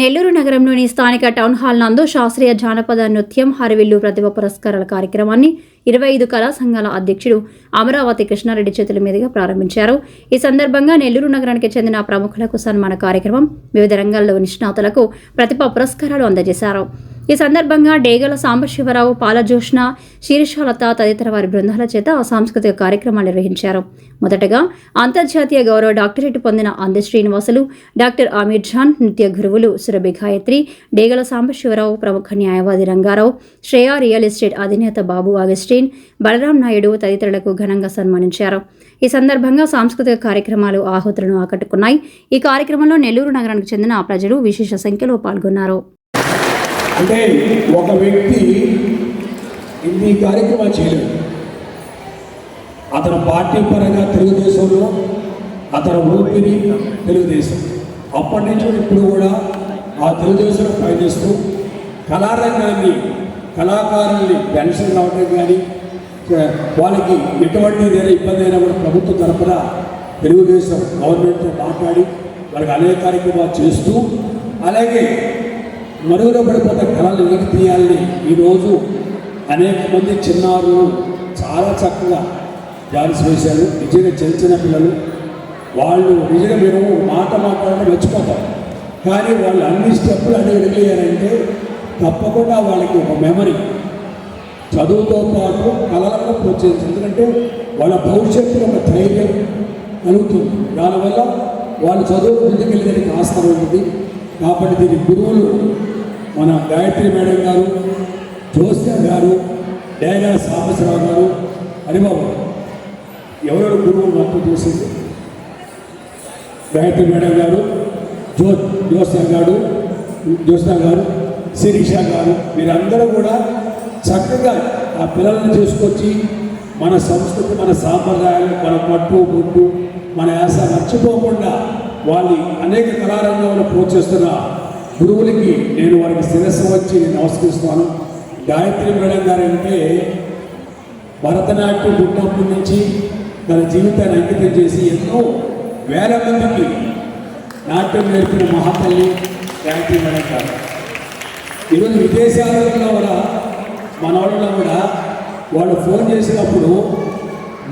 నెల్లూరు నగరంలోని స్థానిక town hall నందు శాస్త్రీయ జానపద నృత్యం హరివిల్లు ప్రతిభ పురస్కారాల కార్యక్రమాన్ని ఇరవై ఐదు కళా సంఘాల అధ్యక్షుడు అమరావతి కృష్ణారెడ్డి చేతుల మీదుగా ప్రారంభించారు. ఈ సందర్భంగా నెల్లూరు నగరానికి చెందిన ప్రముఖులకు సన్మాన కార్యక్రమం వివిధ రంగాల్లో నిష్ణాతులకు ప్రతిభ పురస్కారాలు అందజేశారు. ఈ సందర్భంగా డేగల సాంబశివరావు పాలజోష్ణ శీర్షాలత తదితర వారి బృందాల చేత సాంస్కృతిక కార్యక్రమాలు నిర్వహించారు. మొదటగా అంతర్జాతీయ గౌరవ డాక్టరేట్ పొందిన అంది శ్రీనివాసులు డాక్టర్ ఆమీర్ ఖాన్ నృత్య గురువులు సురభి గాయత్రి డేగల సాంబశివరావు ప్రముఖ న్యాయవాది రంగారావు శ్రేయా రియల్ ఎస్టేట్ అధినేత బాబు ఆగస్టీన్ బలరాం నాయుడు తదితరులకు ఘనంగా సన్మానించారు. ఈ సందర్భంగా సాంస్కృతిక కార్యక్రమాలు ఆహుతులను ఆకట్టుకున్నాయి. ఈ కార్యక్రమంలో నెల్లూరు నగరానికి చెందిన ప్రజలు విశేష సంఖ్యలో పాల్గొన్నారు. అంటే ఒక వ్యక్తి ఇన్ని కార్యక్రమాలు చేయలేదు. అతను పార్టీ పరంగా తెలుగుదేశంలో అతను ఊపిరి తెలుగుదేశం. అప్పటి నుంచి ఇప్పుడు కూడా ఆ తెలుగుదేశంలో పనిచేస్తూ కళారంగాన్ని కళాకారుల్ని పెన్షన్ రావడం కానీ వాళ్ళకి ఎటువంటి ఏదైనా ఇబ్బంది అయినా కూడా ప్రభుత్వం తరఫున తెలుగుదేశం గవర్నమెంట్తో మాట్లాడి వాళ్ళకి అనేక కార్యక్రమాలు చేస్తూ అలాగే మరుగున పడిపోతే కళలు వెనక్కి తీయాలని ఈరోజు అనేక మంది చిన్నారులు చాలా చక్కగా డాన్స్ వేశారు. నిజంగా చిన్న చిన్న పిల్లలు. వాళ్ళు నిజంగా మేము మాట మాట్లాడడం మెచ్చిపోతాం కానీ వాళ్ళు అన్ని స్టెప్పులు అన్ని వెళ్ళారంటే తప్పకుండా వాళ్ళకి ఒక మెమరీ చదువుతో పాటు కళలను వచ్చేది ఎందుకంటే వాళ్ళ భవిష్యత్తులో ఒక ధైర్యం కలుగుతుంది. దానివల్ల వాళ్ళు చదువు ముందుకెళ్ళడానికి ఆస్కారం ఉంటుంది. కాబట్టి దీని గురువులు మన గాయత్రి మేడం గారు జోస్య గారు డేగా సాంబశ్రావు గారు హరిబాబు ఎవరెవరు గురువులు మొత్తం చూసింది గాయత్రి మేడం గారు జో జోస్య గారు జ్యోత్స్న గారు శిరీష గారు మీరందరూ కూడా చక్కగా ఆ పిల్లల్ని తీసుకొచ్చి మన సంస్కృతి మన సాంప్రదాయాలు మన పట్టు బొట్టు మన యాస మర్చిపోకుండా వాళ్ళని అనేక కళారంగంలో ప్రోత్సహిస్తున్న గురువులకి నేను వారికి శిరస్సు వచ్చి నమస్కరిస్తున్నాను. గాయత్రి మేడం గారు అంటే భరతనాట్యం పుట్టినప్పటి నుంచి తన జీవితాన్ని అంకితం చేసి ఎన్నో వేల మందికి నాట్యం నేర్పిన మహాతల్లి గాయత్రి మేడం గారు. ఈరోజు విదేశాలలో కూడా మనవాళ్ళలో కూడా వాళ్ళు ఫోన్ చేసినప్పుడు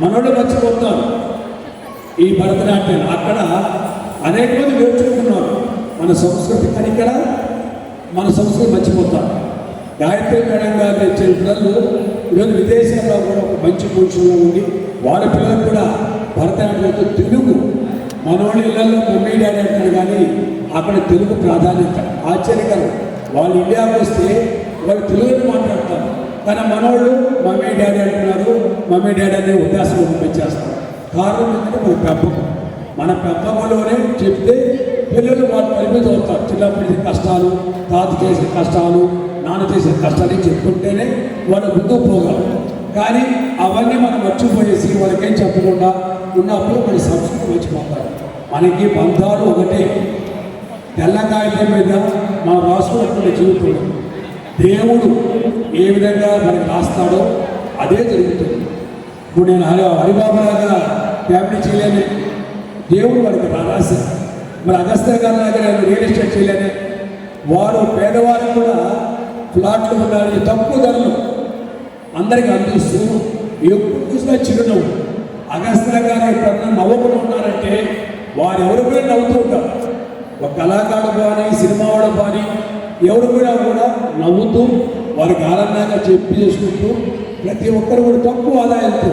మనోళ్ళు మర్చిపోతారు. ఈ భరతనాట్యం అక్కడ అనేక మంది నేర్చుకుంటున్నారు. మన సంస్కృతి కానీ ఇక్కడ మన సంస్కృతి మర్చిపోతారు. గాయత్రి మేడం గారు తెచ్చే పిల్లలు ఈరోజు విదేశాల్లో కూడా ఒక మంచి పొజిషన్లో ఉండి వాళ్ళ పిల్లలు కూడా భరతనాట్యంతో తెలుగు మనోళ్ళ ఇళ్ళలో మమ్మీ డాడీ అంటారు కానీ అక్కడ తెలుగు ప్రాధాన్యత ఆశ్చర్యకరం. వాళ్ళు ఇండియాకి వస్తే వాళ్ళు తెలుగుని మాట్లాడతారు. కానీ మనోళ్ళు మమ్మీ డాడీ అంటున్నారు. మమ్మీ డాడీ అనే ఉద్దేశం పంపించేస్తారు. కారణం ఏంటంటే మన పెంపకం. మన పెంపకంలోనే చెప్తే పిల్లలు వాళ్ళు పరిమితం అవుతారు. చిన్నప్పటి కష్టాలు తాత చేసే కష్టాలు నాన్న చేసే కష్టాలు చెప్పుకుంటేనే వాళ్ళు ముందుకు పోగలరు కానీ అవన్నీ మనం మర్చిపోయేసి వాళ్ళకేం చెప్పకుండా ఉన్నప్పుడు మన సంస్కృతి మర్చిపోతారు. మనకి బంధాలు ఒకటే. తెల్ల కాగితం మీద మనం రాసుకున్నటువంటి జీవితంలో దేవుడు ఏ విధంగా మనకి రాస్తాడో అదే జరుగుతుంది. ఇప్పుడు నేను హరిబాబులాగా ఫ్యామిలీ చేయలేని. దేవుడు మనకి రాశారు మరి అగస్త్య గారి లాగా నేను రియల్ ఎస్టేట్ చేయలేని. వారు పేదవారు కూడా ఫ్లాట్లు ఉండాలని తక్కువ ధరలు. అందరికీ అందిస్తూ ఎప్పుడు చూసినా చిరునవ్వు. అగస్త్య గారి ప్రజలు నవ్వకుండా ఉన్నారంటే వారు ఎవరి కూడా నవ్వుతూ ఉంటారు? ఒక కళాకారుడు కానీ సినిమా వాడు కానీ ఎవరు కూడా కూడా నవ్వుతూ వారికి ఆనందంగా చెప్పి చేసుకుంటూ ప్రతి ఒక్కరు కూడా తక్కువ ఆదాయంతో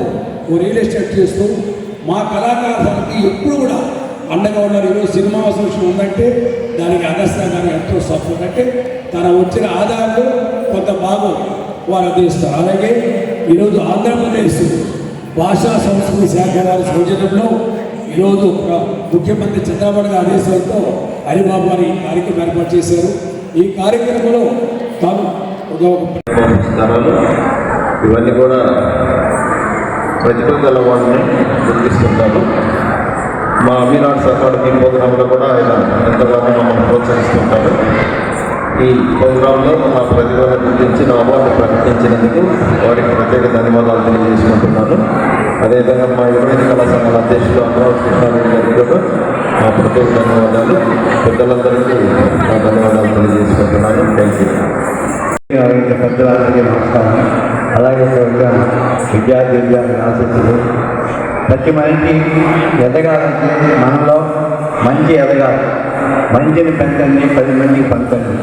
ఓ రియల్ ఎస్టేట్ చేస్తూ మా కళాకారులకి ఎప్పుడు కూడా అండగా ఉన్నారు ఈరోజు సినిమా అసోసియేషన్ ఉందంటే దానికి అగస్తా గారు ఎంతో సపోర్ట్. అంటే తన వచ్చిన ఆదాయంలో కొంత భాగం వారు అందిస్తారు. అలాగే ఈరోజు ఆంధ్రప్రదేశ్ భాషా సంస్కృతి శాఖ గారి సౌజన్యంలో ఈరోజు ముఖ్యమంత్రి చంద్రబాబు గారి ఆదేశాలతో హరిబాబు అని కార్యక్రమం ఏర్పాటు చేశారు. ఈ కార్యక్రమంలో తాను ఒక ఇవన్నీ కూడా ప్రతిభ గల వాళ్ళని గుర్తిస్తుంటారు మా అమీనాథ్ అకాడమీ ప్రోగ్రాంలో కూడా ఆయన ఎంతగానో మమ్మల్ని ప్రోత్సహిస్తుంటారు. ఈ ప్రోగ్రాంలో మా ప్రతిభను గుర్తించి నా అవార్డు ప్రకటించినందుకు వారికి ప్రత్యేక ధన్యవాదాలు తెలియజేసుకుంటున్నాను. అదేవిధంగా పెద్దలందరికీ నా ధన్యవాదాలు తెలియజేసుకుంటున్నాను. థ్యాంక్ యూ పెద్దలందరికీ నమస్కారం. అలాగే విద్యార్థి విద్యార్థి ఆసక్తులు ప్రతి మనిషి ఎదగాలంటే మనలో మంచి ఎదగాలి. మంచిని పెంచండి పది మందికి పంచండి.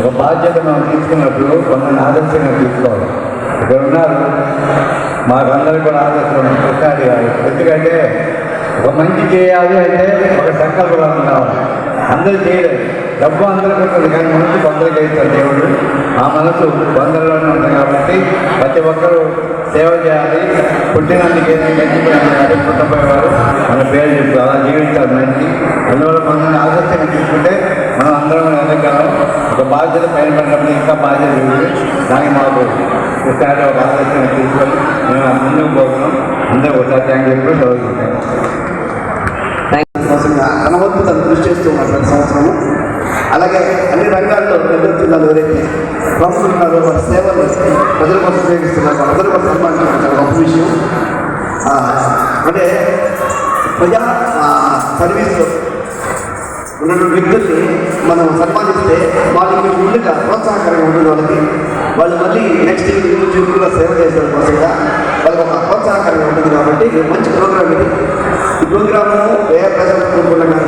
ఒక బాధ్యత మనం తీసుకున్నప్పుడు కొందరిని ఆదర్శంగా తీసుకోవాలి. ఇక్కడ ఉన్నారు. మాకందరూ కూడా ఆదర్శం ఒకసారి ఎందుకంటే ఒక మంచి చేయాలి అంటే ఒక సంకల్పం కావాలి అందరూ చేయలేదు. డబ్బు అందరూ ఉంటుంది కానీ మనసు కొందరికి చేస్తారు దేవుడు. ఆ మనసు కొందరిలోనే ఉంటుంది కాబట్టి ప్రతి ఒక్కరూ సేవ చేయాలి. పుట్టినందుకు ఏదైనా పుట్టపోయేవారు మన పేరు చెప్తూ అలా జీవించాలి మంచి అందువల్ల మనల్ని ఆదర్శంగా తీసుకుంటే మనం అందరం ఎదగలం. ఒక బాధ్యత పైన పడినప్పుడు ఇంకా బాధ్యత ఉంది. దానికి మాకు ఒకసారి ఒక ఆదర్శంగా తీసుకొని మేము ముందుకు పోతున్నాం. అందరూ ఒకసారి థ్యాంక్ చెప్పి చదువుకుంటాం సంవత్సరంగా తన వంతు తను కృషి చేస్తూ ఉన్నారు ప్రతి సంవత్సరము. అలాగే అన్ని రంగాల్లో నెల్లూరు జిల్లాలో ఎవరైతే ప్రముఖులు ఉన్నారో వారి సేవలు ప్రజల కోసం ఉపయోగిస్తున్నారు వాళ్ళందరూ కూడా సన్మానించడం చాలా గొప్ప విషయం. అంటే ప్రజా ఆ, సర్వీస్లో ఉన్నటువంటి వ్యక్తుల్ని మనం సన్మానిస్తే వాళ్ళకి ముందుగా ప్రోత్సాహకరంగా ఉంటుంది వాళ్ళకి. వాళ్ళు మళ్ళీ నెక్స్ట్ చుట్టూగా సేవ చేసే కోసం వాళ్ళకి ఒక ప్రోత్సాహకరంగా ఉంటుంది కాబట్టి మంచి ప్రోగ్రామ్ ఇది. ప్రోగ్రాము ఏ ప్రజలు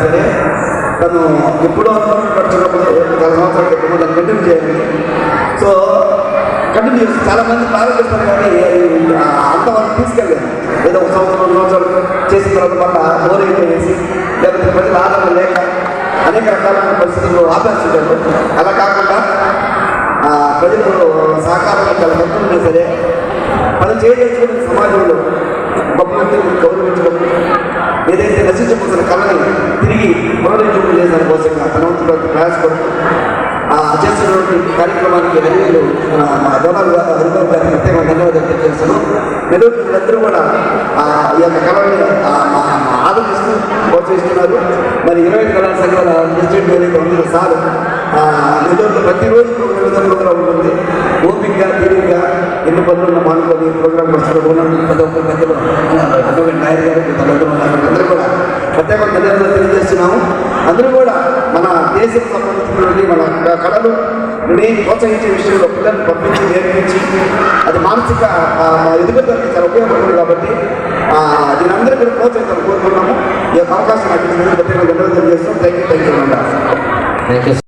సరే తను ఎప్పుడో పడుతున్నప్పుడు గత సంవత్సరాలు ఎప్పుడు దాన్ని కంటిన్యూ చేయాలి సో కంటిన్యూ చేసి చాలా మంది ప్రారంభిస్తారు కానీ అంతవరకు తీసుకెళ్ళలేదు. ఏదో ఒక సంవత్సరం రెండు సంవత్సరాలు చేసిన తర్వాత మళ్ళీ బోర్ అయిపోయేసి లేకపోతే ప్రజలు ఆదరణ లేక అనేక రకాలైన పరిస్థితుల్లో ఆపేస్తుంటారు. అలా కాకుండా ప్రజలు సహకారం చాలా తక్కువ సరే మనం చేయదలుచుకున్న సమాజంలో గొప్ప వ్యక్తులను గౌరవించడం పునరుద్ధరణ చేసిన కోసంగా ప్రయాసపడుతూ ఆ చేస్తున్నటువంటి కార్యక్రమానికి హరివేలు మా డోనాల్ గారు హరిబాబు గారికి ప్రత్యేక ధన్యవాదాలు తెలియజేస్తున్నాను నిరూపితులందరూ కూడా ఆ, ఈ యొక్క కళని ఆ, మా- ఆదరిస్తూ ప్రోత్సహిస్తున్నారు. మరి ఇరవై కళా సంఘాల డిస్ట్రిక్ట్ వేదిక ఉంది సార్ ఆ, ప్రతిరోజు ప్రోగ్రామ్ ప్రోగ్రామ్ ఉంటుంది. ఓపికగా తీరిగ్గా ఎన్ని పనులు ఉన్న మానుకొని ప్రోగ్రామ్ పరిస్థితులు ఉన్నటువంటి ప్రతి ఒక్కరి పెద్దలు అటువంటి నాయర్ గారు పెద్దలు ఉన్నారు. అందరూ కూడా ప్రత్యేకంగా ధన్యవాదాలు తెలియజేస్తున్నాము. అందరూ దేశం సంబంధించినటువంటి మన కళలు నేను ప్రోత్సహించే విషయంలో పిల్లల్ని పంపించి నేర్పించి అది మానసిక ఎదుగుదలకి చాలా ఉపయోగపడుతుంది కాబట్టి ఆ, దీని అందరూ మీరు ప్రోత్సహించాలని కోరుకున్నాము ఈ యొక్క అవకాశం నాకు ఇచ్చినందుకు ప్రత్యేకంగా ధన్యవాదాలు తెలియజేస్తున్నాం thank you thank you thank you